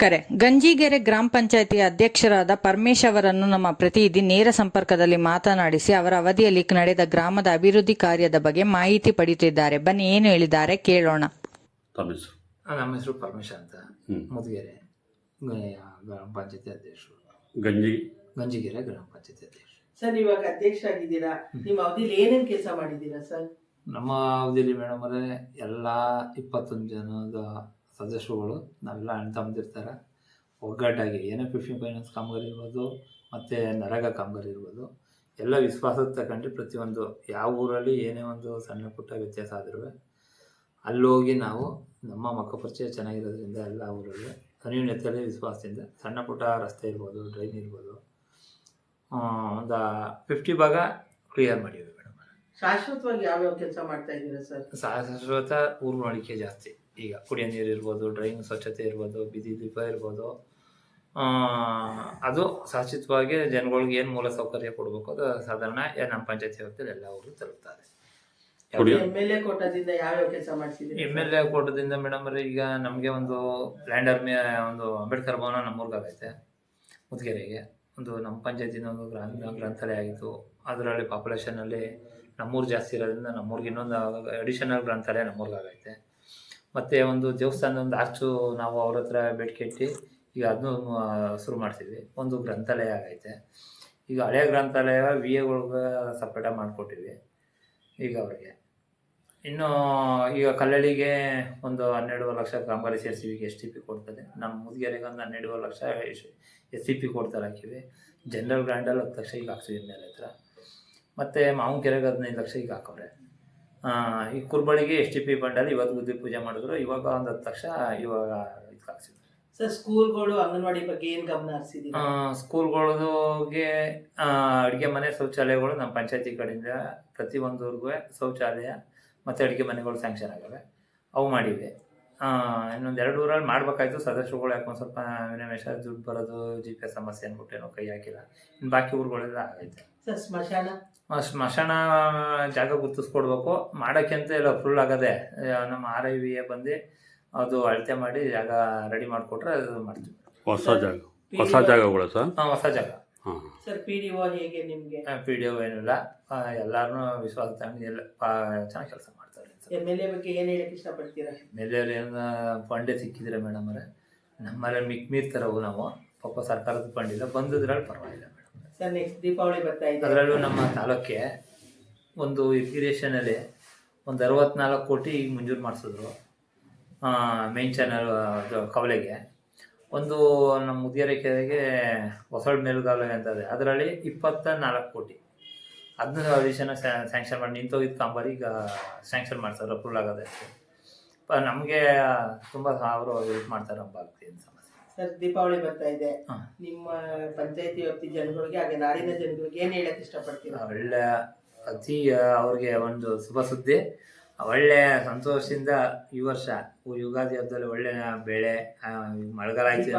ವೀಕ್ಷಕರೇ ಗಂಜಿಗೆರೆ ಗ್ರಾಮ ಪಂಚಾಯತಿ ಅಧ್ಯಕ್ಷರಾದ ಪರಮೇಶ್ ಅವರನ್ನು ನಮ್ಮ ಪ್ರತಿನಿಧಿ ನೇರ ಸಂಪರ್ಕದಲ್ಲಿ ಮಾತನಾಡಿಸಿ ಅವರ ಅವಧಿಯಲ್ಲಿ ನಡೆದ ಗ್ರಾಮದ ಅಭಿವೃದ್ಧಿ ಕಾರ್ಯದ ಬಗ್ಗೆ ಮಾಹಿತಿ ಪಡೆಯುತ್ತಿದ್ದಾರೆ. ಬನ್ನಿ ಏನು ಹೇಳಿದ್ದಾರೆ ಕೇಳೋಣ. ನಮ್ಮ ಹೆಸರು ಪರಮೇಶ್ ಅಂತ. ಮುದುಗೆರೆ ಗ್ರಾಮ ಪಂಚಾಯತಿ ಅಧ್ಯಕ್ಷರು. ಗಂಜಿ ಗಂಜಿಗೆರೆ ಗ್ರಾಮ ಪಂಚಾಯತಿ ಅಧ್ಯಕ್ಷರು. ಸರ್ ಇವಾಗ ಅಧ್ಯಕ್ಷರಾಗಿದ್ದೀರಾ ನಿಮ್ಮ ಅವಧಿಯಲ್ಲಿ ಏನೇನು ಕೆಲಸ ಮಾಡಿದ್ದೀರಾ ಸರ್? ನಮ್ಮ ಅವಧಿಯಲ್ಲಿ ಮೇಡಮ್ ಅವರೇ ಎಲ್ಲ ಇಪ್ಪತ್ತೊಂದು ಜನದ ಸದಸ್ಯರುಗಳು ನಾವೆಲ್ಲ ಅಣ್ಣ ತಮ್ಮದಿರ್ತಾರೆ ಒಗ್ಗಟ್ಟಾಗಿ ಏನೇ ಫಿಫ್ಟೀನ್ ಫೈನಾನ್ಸ್ ಕಾಮಗಾರಿ ಇರ್ಬೋದು ಮತ್ತು ನರಗ ಕಾಮಗಾರಿ ಇರ್ಬೋದು ಎಲ್ಲ ವಿಶ್ವಾಸದ ತಗೊಂಡು ಪ್ರತಿಯೊಂದು ಯಾವ ಊರಲ್ಲಿ ಏನೇ ಒಂದು ಸಣ್ಣ ಪುಟ್ಟ ವ್ಯತ್ಯಾಸ ಆದ್ರೂ ಅಲ್ಲೋಗಿ ನಾವು ನಮ್ಮ ಮಕ್ಕ ಪರಿಚಯ ಚೆನ್ನಾಗಿರೋದ್ರಿಂದ ಎಲ್ಲ ಊರಲ್ಲಿ ಅನ್ಯೂನ್ಯತೆಯಲ್ಲಿ ವಿಶ್ವಾಸದಿಂದ ಸಣ್ಣ ಪುಟ್ಟ ರಸ್ತೆ ಇರ್ಬೋದು ಡ್ರೈನ್ ಇರ್ಬೋದು ಒಂದು ಫಿಫ್ಟಿ ಭಾಗ ಕ್ಲಿಯರ್ ಮಾಡಿದ್ವಿ ಮೇಡಮ್. ಶಾಶ್ವತವಾಗಿ ಯಾವ್ಯಾವ ಕೆಲಸ ಮಾಡ್ತಾ ಇದ್ದೀರಾ ಸರ್? ಶಾಶ್ವತ ಊರುವಳಿಕೆ ಜಾಸ್ತಿ. ಈಗ ಕುಡಿಯೋ ನೀರು ಇರ್ಬೋದು ಡ್ರೈನ್ ಸ್ವಚ್ಛತೆ ಇರ್ಬೋದು ಬೀದಿ ದೀಪ ಇರ್ಬೋದು ಆ, ಅದು ಶಾಶ್ವತವಾಗಿ ಜನಗಳಿಗೆ ಏನು ಮೂಲ ಸೌಕರ್ಯ ಕೊಡಬೇಕು ಅದು ಸಾಧಾರಣ ನಮ್ಮ ಪಂಚಾಯತಿ ವ್ಯಾಪ್ತಿಯಲ್ಲಿ ಎಲ್ಲ ಊರು ತರುತ್ತಾರೆ ಎಂ ಎಲ್ ಎ ಕೋಟದಿಂದ ಯಾವ್ಯಾವ ಕೆಲಸ ಮಾಡಿಸಿದ್ದೀರಾ? ಎಂ ಎಲ್ ಎ ಕೋಟದಿಂದ ಮೇಡಮ್ ಈಗ ನಮಗೆ ಒಂದು ಲ್ಯಾಂಡರ್ ಆರ್ಮಿ ಒಂದು ಅಂಬೇಡ್ಕರ್ ಭವನ ನಮ್ಮೂರ್ಗಾಗೈತೆ ಮುದ್ಗೆರೆಗೆ. ಒಂದು ನಮ್ಮ ಪಂಚಾಯತಿನ ಒಂದು ಗ್ರಾಮ ಗ್ರಂಥಾಲಯ ಆಗಿತ್ತು. ಅದರಲ್ಲಿ ಪಾಪ್ಯುಲೇಷನಲ್ಲಿ ನಮ್ಮೂರು ಜಾಸ್ತಿ ಇರೋದ್ರಿಂದ ನಮ್ಮೂರಿಗೆ ಇನ್ನೊಂದು ಅಡಿಷನಲ್ ಗ್ರಂಥಾಲಯ ನಮ್ಮೂರ್ಗಾಗೈತೆ. ಮತ್ತು ಒಂದು ದೇವಸ್ಥಾನದ ಒಂದು ಆರ್ಚು ನಾವು ಅವ್ರ ಹತ್ರ ಬೇಡಿಕೆ ಇಟ್ಟು ಈಗ ಅದನ್ನು ಶುರು ಮಾಡ್ತಿದ್ವಿ. ಒಂದು ಗ್ರಂಥಾಲಯ ಆಗೈತೆ. ಈಗ ಹಳೆಯ ಗ್ರಂಥಾಲಯ ವಿ ಎಗಳ್ಗೆ ಸಪ್ರೇಟಾಗಿ ಮಾಡಿಕೊಟ್ಟಿವಿ ಈಗ ಅವರಿಗೆ. ಇನ್ನು ಈಗ ಕಲ್ಲಳಿಗೆ ಒಂದು ಹನ್ನೆರಡುವರೆ ಲಕ್ಷ ಕಾಮಗಾರಿ ಸೇರಿಸಿ ಈಗ ಎಸ್ ಟಿ ಪಿ ಕೊಡ್ತದೆ ನಮ್ಮ ಮುದ್ಗೆರೆಗೆ ಒಂದು ಹನ್ನೆರಡುವರೆ ಲಕ್ಷ ಎಸ್ ಸಿ ಪಿ ಕೊಡ್ತಾರೆ ಹಾಕಿವಿ ಜನರಲ್ ಗ್ರ್ಯಾಂಡಲ್ಲಿ ಹತ್ತು ಲಕ್ಷ ಈಗ ಹಾಕ್ಸಿದ್ವಿ ಹತ್ರ. ಮತ್ತು ಮಾವನಕೆರೆಗೆ ಹದಿನೈದು ಲಕ್ಷ ಈಗ ಹಾಕವ್ರೆ. ಈ ಕುರ್ಬಳಿಗೆ ಎಸ್ ಟಿ ಪಿ ಬಂಡಲ್ಲಿ ಇವತ್ತು ಗುದ್ದಿ ಪೂಜೆ ಮಾಡಿದ್ರು. ಇವಾಗ ಒಂದು ಹತ್ತು ಲಕ್ಷ ಇವಾಗ ಇದಕ್ಕೆ ಹಾಕ್ಸಿದ್ವಿ ಸರ್ ಸ್ಕೂಲ್ಗಳು ಅಂಗನವಾಡಿ ಬಗ್ಗೆ ಏನು ಗಮನ ಹರಿಸಿದ್ದೀರಾ ಸ್ಕೂಲ್ಗಳಿಗೆ ಅಡುಗೆ ಮನೆ ಶೌಚಾಲಯಗಳು ನಮ್ಮ ಪಂಚಾಯತಿ ಕಡೆಯಿಂದ ಪ್ರತಿಯೊಂದವ್ರಿಗೂ ಶೌಚಾಲಯ ಮತ್ತು ಅಡುಗೆ ಮನೆಗಳು ಸ್ಯಾಂಕ್ಷನ್ ಆಗವೆ. ಅವು ಮಾಡಿವೆ. ಇನ್ನೊಂದು ಎರಡು ಊರಲ್ಲಿ ಮಾಡ್ಬೇಕಾಯ್ತು. ಸದಸ್ಯರುಗಳು ಯಾಕೊಂದು ಸ್ವಲ್ಪ ವಿನಮೇಶ ದುಡ್ಡು ಬರೋದು ಜಿ ಪಿ ಎಸ್ ಸಮಸ್ಯೆ ಅಂದ್ಬಿಟ್ಟು ಏನೋ ಕೈ ಹಾಕಿಲ್ಲ. ಇನ್ನು ಬಾಕಿ ಊರುಗಳೆಲ್ಲ ಆಗೈತೆ. ಸ್ಮಶಾನ? ಸ್ಮಶಾನ ಜಾಗ ಗುರ್ತಿಸ್ಕೊಡ್ಬೇಕು. ಮಾಡೋಕ್ಕೆ ಅಂತ ಎಲ್ಲ ಫುಲ್ ಆಗದೆ ನಮ್ಮ ಆರ್ ಐ ವಿ ಎ ಬಂದು ಅದು ಅಳತೆ ಮಾಡಿ ಜಾಗ ರೆಡಿ ಮಾಡಿಕೊಟ್ರೆ ಅದು ಮಾಡ್ತೀವಿ. ಹೊಸ ಜಾಗ. ಹೊಸ ಜಾಗಗಳು ಸರ್? ಹಾಂ ಹೊಸ ಜಾಗ. ಸರ್ ಪಿ ಡಿ ಒ ಹೇಗೆ ನಿಮಗೆ? ಪಿ ಡಿ ಒ ಏನಿಲ್ಲ. ಎಲ್ಲರೂ ವಿಶ್ವಾಸ ತಗೊಂಡು ಎಲ್ಲ ಚೆನ್ನಾಗಿ ಕೆಲಸ ಮಾಡ್ತಾರೆ ಎಂ ಎಲ್ ಎ ಬಗ್ಗೆ ಏನು ಹೇಳಕ್ಕೆ ಇಷ್ಟಪಡ್ತೀರಾ? ಮೇಲೆ ಏನು ಫಂಡೇ ಸಿಕ್ಕಿದ್ರೆ ಮೇಡಮ್ ಅವರೇ ನಮ್ಮಲ್ಲಿ ಮಿಕ್ ಮೀರ್ತಾರವು ನಾವು. ಪಾಪ ಸರ್ಕಾರದ ಫಂಡ್ ಇಲ್ಲ ಬಂದಿದ್ರಲ್ಲಿ ಪರವಾಗಿಲ್ಲ. ಸರ್ ನೆಕ್ಸ್ಟ್ ದೀಪಾವಳಿ ಬರ್ತಾ ಇದೆ. ಅದರಲ್ಲೂ ನಮ್ಮ ತಾಲೂಕಿಗೆ ಒಂದು ಇರಿಗೇಷನಲ್ಲಿ ಒಂದು ಅರವತ್ನಾಲ್ಕು ಕೋಟಿ ಮಂಜೂರು ಮಾಡಿಸಿದ್ರು ಮೇನ್ ಚಾನಲ್ ಕವಲೆಗೆ. ಒಂದು ನಮ್ಮ ಮುದಿಯರ ಕೆರೆಗೆ ಹೊಸ ಮೇಲುಗಾಲುವೆ ಅಂತ ಇದೆ ಅದರಲ್ಲಿ ಇಪ್ಪತ್ತ ನಾಲ್ಕು ಕೋಟಿ ಅದನ್ನ ಅಡಿಷನ್ ಸ್ಯಾಂಕ್ಷನ್ ಮಾಡಿ ನಿಂತೋಗಿದ್ದು ಕಾಂಬಾರಿ ಈಗ ಸ್ಯಾಂಕ್ಷನ್ ಮಾಡ್ತಾರೆ ಅಪ್ರೂವ್ ಆಗೋದಕ್ಕೆ ನಮಗೆ ತುಂಬ ಅವರು ಯೂಸ್ ಮಾಡ್ತಾರೆ ನಮ್ಮ ಸಮಸ್ಯೆ ಸರ್ ದೀಪಾವಳಿ ಬರ್ತಾ ಇದೆ. ನಿಮ್ಮ ಪಂಚಾಯತಿ ವ್ಯಾಪ್ತಿ ಜನಗಳಿಗೆ ಹಾಗೆ ನಾಡಿನ ಜನಗಳಿಗೆ ಏನ್ ಹೇಳಕ್ ಇಷ್ಟಪಡ್ತೀರಾ? ಒಳ್ಳೆ ಅತಿ ಅವ್ರಿಗೆ ಒಂದು ಶುಭ ಸುದ್ದಿ. ಒಳ್ಳೆ ಸಂತೋಷದಿಂದ ಈ ವರ್ಷ ಯುಗಾದಿ ಹಬ್ಬದಲ್ಲಿ ಒಳ್ಳೆ ಬೆಳೆ ಮಳೆಗಾಲ ಆಯ್ತು.